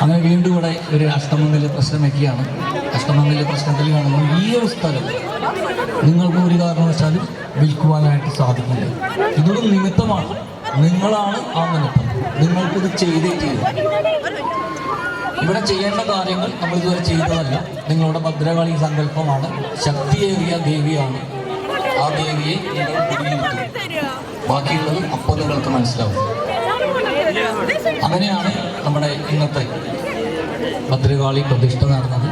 അങ്ങനെ വീണ്ടും ഇവിടെ ഒരു അഷ്ടമംഗല പ്രശ്നം വയ്ക്കുകയാണ് അഷ്ടമംഗല പ്രശ്നത്തിൽ കാണുമ്പോൾ ഈ ഒരു സ്ഥലം നിങ്ങൾക്ക് ഒരു കാരണവശാലും വിൽക്കുവാനായിട്ട് സാധിക്കില്ല. ഇതൊരു നിമിത്തമാണ്. നിങ്ങളാണ് ആ നിമിത്തം. നിങ്ങൾക്കിത് ചെയ്തേ ചെയ്തു ഇവിടെ ചെയ്യേണ്ട കാര്യങ്ങൾ നമ്മൾ ഇതുവരെ ചെയ്തതല്ല. നിങ്ങളുടെ ഭദ്രകാളി സങ്കല്പമാണ്. ശക്തിയേറിയ ദേവിയാണ്. ആ ദേവിയെ ബാക്കിയുള്ളത് അപ്പോൾ നിങ്ങൾക്ക് മനസ്സിലാവും. അങ്ങനെയാണ് നമ്മുടെ ഇന്നത്തെ ഭദ്രകാളി പ്രതിഷ്ഠ നടന്നത്.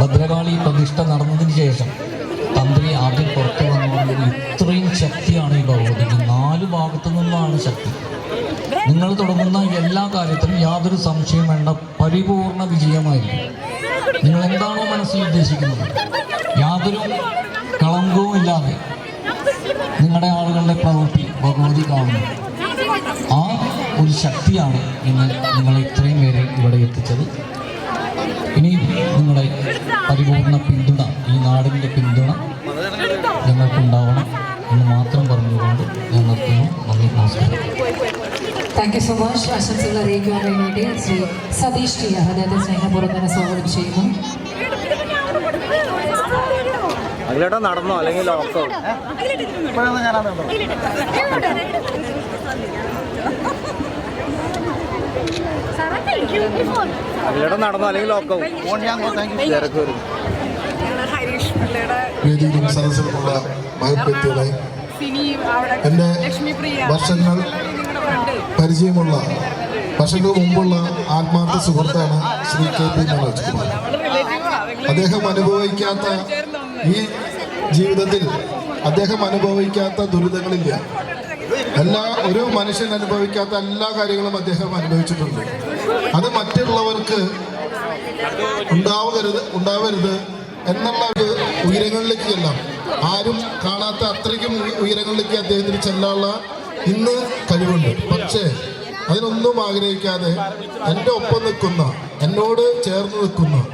ഭദ്രകാളി പ്രതിഷ്ഠ നടന്നതിന് ശേഷം തന്ത്രി ആദ്യം പുറത്തു വന്നു. പറഞ്ഞത് ഇത്രയും ശക്തിയാണ് ഈ ഭഗവതിക്ക്. നാല് ഭാഗത്തു നിന്നാണ് ശക്തി. നിങ്ങൾ തുടങ്ങുന്ന എല്ലാ കാര്യത്തിലും യാതൊരു സംശയം വേണ്ട. പരിപൂർണ വിജയമായിരിക്കും. നിങ്ങൾ എന്താണോ മനസ്സിൽ ഉദ്ദേശിക്കുന്നത്. യാതൊരു കളങ്കവും ഇല്ലാതെ നിങ്ങളുടെ ആളുകളുടെ പ്രവൃത്തി ഭഗവതി കാണുന്നു. ആ ഒരു ശക്തിയാണ് ഇന്ന് നിങ്ങളെ ഇത്രയും പേരെ ഇവിടെ എത്തിച്ചത്. ഇനി നിങ്ങളുടെ പരിപൂർണ പിന്തുണ ഈ നാടിന്റെ പിന്തുണ ഞങ്ങൾക്കുണ്ടാവണം എന്ന് മാത്രം പറഞ്ഞുകൊണ്ട് ഞാൻ നിർത്തുന്നു നന്ദി നമസ്കാരം. താങ്ക് യു സോ മച്ച് ആശംസകൾ അറിയിക്കുവാൻ വേണ്ടി ശ്രീ സതീഷ് ടി ആർ അദ്ദേഹത്തെ സ്നേഹപൂർവം തന്നെ സ്വാഗതം ചെയ്യുന്നു. അഖിലേട്ടാ നടന്നോ? അല്ലെങ്കിൽ ലോക്കോ അഖിലേട്ടാ നടന്നോ? അല്ലെങ്കിൽ ലോക്കവും തിരക്ക് വരും. വേദിയിലും സദസ്സിലുമുള്ള അവിടെ എന്റെ ലക്ഷ്മിപ്രിയ വർഷങ്ങൾ പരിചയമുള്ള വർഷങ്ങൾക്ക് മുമ്പുള്ള ആത്മാർത്ഥ സുഹൃത്താണ് ശ്രീ കെ പി മനോജ്. കുമാർ അദ്ദേഹം അനുഭവിക്കാത്ത ഈ ജീവിതത്തിൽ അദ്ദേഹം അനുഭവിക്കാത്ത ദുരിതങ്ങളില്ല. എല്ലാ ഒരു മനുഷ്യൻ അനുഭവിക്കാത്ത എല്ലാ കാര്യങ്ങളും അദ്ദേഹം അനുഭവിച്ചിട്ടുണ്ട്. അത് മറ്റുള്ളവർക്ക് ഉണ്ടാവരുത് ഉണ്ടാവരുത് എന്നുള്ള ഒരു ഉയരങ്ങളിലേക്ക് എല്ലാം. ആരും കാണാത്ത അത്രയ്ക്കും ഉയ- ഉയരങ്ങളിലേക്ക് അദ്ദേഹത്തിന് ചെല്ലാനുള്ള ഇന്ന് കഴിവുണ്ട്. പക്ഷേ അതിനൊന്നും ആഗ്രഹിക്കാതെ എന്റെ ഒപ്പം നിൽക്കുന്ന എന്നോട് ചേർന്ന് നിൽക്കുന്ന